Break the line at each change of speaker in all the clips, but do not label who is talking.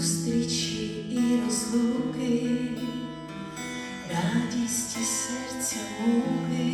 зустрічі і розлуки, радість і серця муки.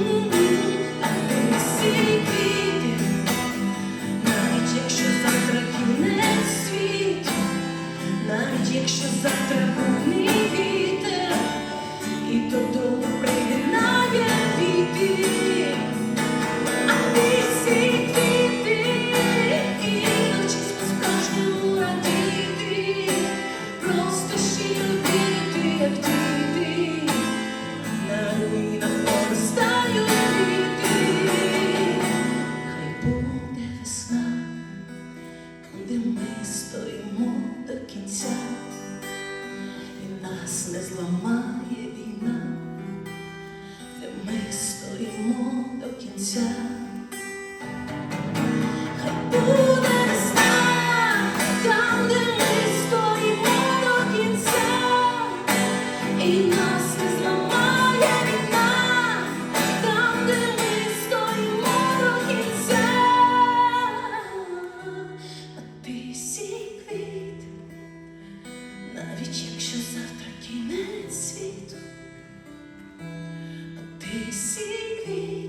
you. серця. Хай буде весна, де ми стоїмо до кінця, і нас не зламає війна, там, де ми стоїмо до кінця, а ти сій навіть якщо завтра кінець світу. They see.